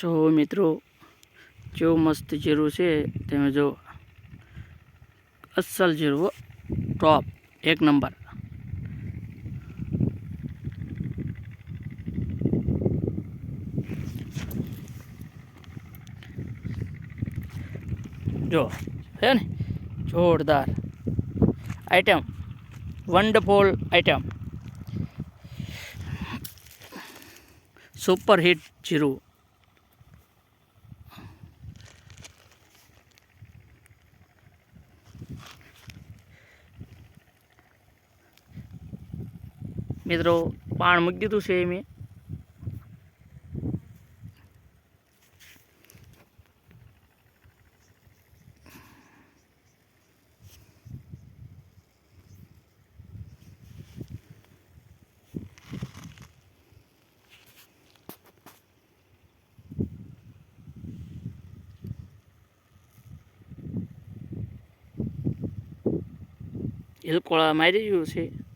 જો મિત્રો? કેવું મસ્ત જીરું છે, તમે જો અસલ જીરું ટોપ એક નંબર. જો છે ને? જોરદાર. Item wonderful item super hit જીરું. મિત્રો પાણ મૂકી દીધું છે મેં હિલકોળા મારી રહ્યું છે.